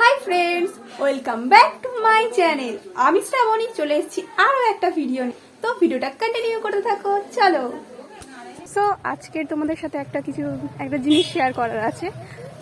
Hi friends welcome back to my channel আমি শ্রাবণী, চলে এসেছি আরও একটা ভিডিও নিয়ে। তো ভিডিওটা কন্টিনিউ করতে থাকো, চলো। সো আজকে তোমাদের সাথে একটা কিছু, একটা জিনিস শেয়ার করার আছে।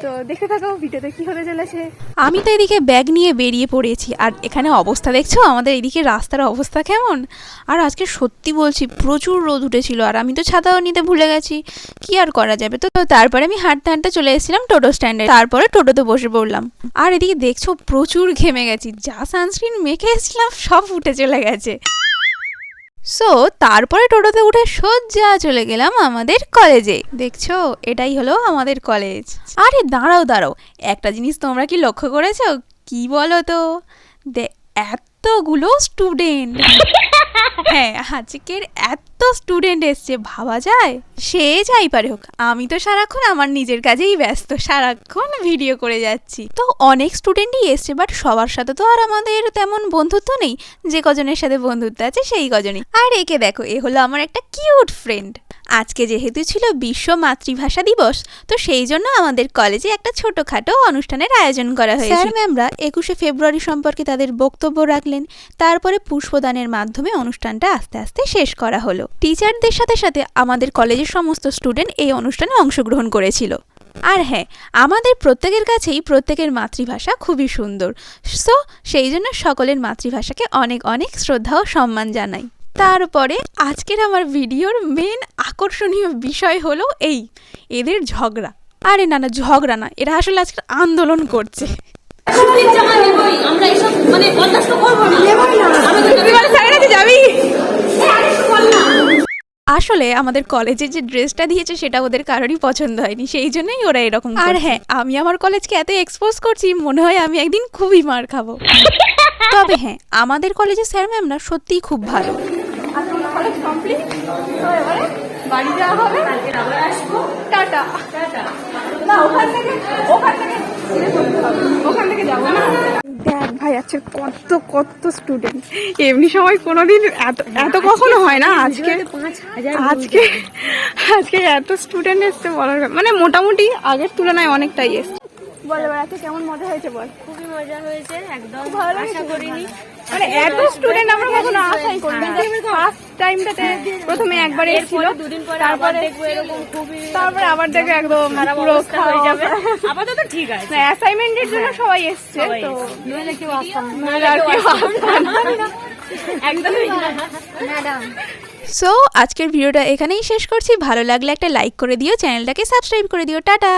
তো দেখে থাকো, ভিডিওতে কি হতে চলেছে। আমি তো এদিকে ব্যাগ নিয়ে বেরিয়ে পড়েছি। আর এখানে অবস্থা দেখছ? আমাদের এদিকে রাস্তার অবস্থা কেমন? আর আজকে সত্যি বলছি, প্রচুর রোদ উঠেছিল। আর আমি তো ছাতাও নিতে ভুলে গেছি। কি আর করা যাবে? তো তারপরে আমি হাঁটতে হাঁটতে চলে এসেছিলাম টোটো স্ট্যান্ডে। তারপরে টোটোতে বসে পড়লাম। আর এদিকে দেখছ, প্রচুর ঘেমে গেছি। যা সানস্ক্রিন মেখে এসেছিলাম, সব উঠে চলে গেছে। সো তারপরে টোটোতে উঠে সোজা চলে গেলাম আমাদের কলেজে দেখছ? এটাই হলো আমাদের কলেজ আরে দাঁড়াও দাঁড়াও। একটা জিনিস তোমরা কি লক্ষ্য করেছ? কি বলো তো দে- এতগুলো স্টুডেন্ট হ্যাঁ আজকের এত স্টুডেন্ট এসছে, ভাবা যায়? সে যাই পারে হোক আমি তো সারাক্ষণ আমার নিজের কাজেই ব্যস্ত, সারাক্ষণ ভিডিও করে যাচ্ছি। তো অনেক স্টুডেন্টই এসছে বাট সবার সাথে তো আর আমাদের তেমন বন্ধুত্ব নেই, যে কজনের সাথে বন্ধুত্ব আছে, সেই কজনই। আর একে দেখো, এ হলো আমার একটা কিউট ফ্রেন্ড আজকে যেহেতু ছিল বিশ্ব মাতৃভাষা দিবস তো সেই জন্য আমাদের কলেজে একটা ছোটখাটো অনুষ্ঠানের আয়োজন করা হয়েছে স্যার ম্যামরা একুশে ফেব্রুয়ারি সম্পর্কে তাদের বক্তব্য রাখলেন তারপরে পুষ্পদানের মাধ্যমে অনুষ্ঠানটা আস্তে আস্তে শেষ করা হলো। টিচারদের সাথে সাথে আমাদের কলেজের সমস্ত স্টুডেন্ট এই অনুষ্ঠানে অংশগ্রহণ করেছিল। আর হ্যাঁ আমাদের প্রত্যেকের কাছেই প্রত্যেকের মাতৃভাষা খুবই সুন্দর। সো সেই জন্য সকলের মাতৃভাষাকে অনেক অনেক শ্রদ্ধা ও সম্মান জানাই। তারপরে আজকের আমার ভিডিওর মেন আকর্ষণীয় বিষয় হলো এই এদের ঝগড়া। আরে না না ঝগড়া না এরা আসলে আজকে আন্দোলন করছে। মানে আসলে আমাদের কলেজে যে ড্রেসটা দিয়েছে সেটা ওদের কারোরই পছন্দ হয়নি সেই জন্যই ওরা এরকম আর হ্যাঁ আমি আমার কলেজকে এত এক্সপোজ করছি মনে হয় আমি একদিন খুবই মার খাব। তবে হ্যাঁ আমাদের কলেজের স্যার ম্যামরা সত্যিই খুব ভালো। কমপ্লিট তো এবারে বাড়ি যাওয়া হবে। আসব। টাটা। টাটা না ওখান থেকে ওখান থেকে। ওখান থেকে যাব না। দেখ ভাই আজকে কত কত স্টুডেন্ট এমনি সময় কোনোদিন এত এত কখনো হয় না। আজকে আজকে আজকে এত স্টুডেন্ট এসছে বলার মানে মোটামুটি আগের তুলনায় অনেকটাই এসছে। বল আজকে কেমন মজা হয়েছে বল? খুবই মজা হয়েছে একদম ভালো আশা করিনি। মানে এত স্টুডেন্ট আমরা কখনো আশাই করিনি। ফার্স্ট টাইমটাতে প্রথমে একবার এসেছিল দুদিন পরে আবার দেখব এরকম খুবই তারপরে আবার দেখে একদম পুরো হয়ে যাবে। আপাতত ঠিক আছে। অ্যাসাইনমেন্টের জন্য সবাই এসছে তো নইলে কেউ আসতাম নইলে আর কেউ আসতাম একদমই না। সো আজকের ভিডিওটা এখানেই শেষ করছি। ভালো লাগলে একটা লাইক করে দিও চ্যানেলটাকে সাবস্ক্রাইব করে দিও। টাটা!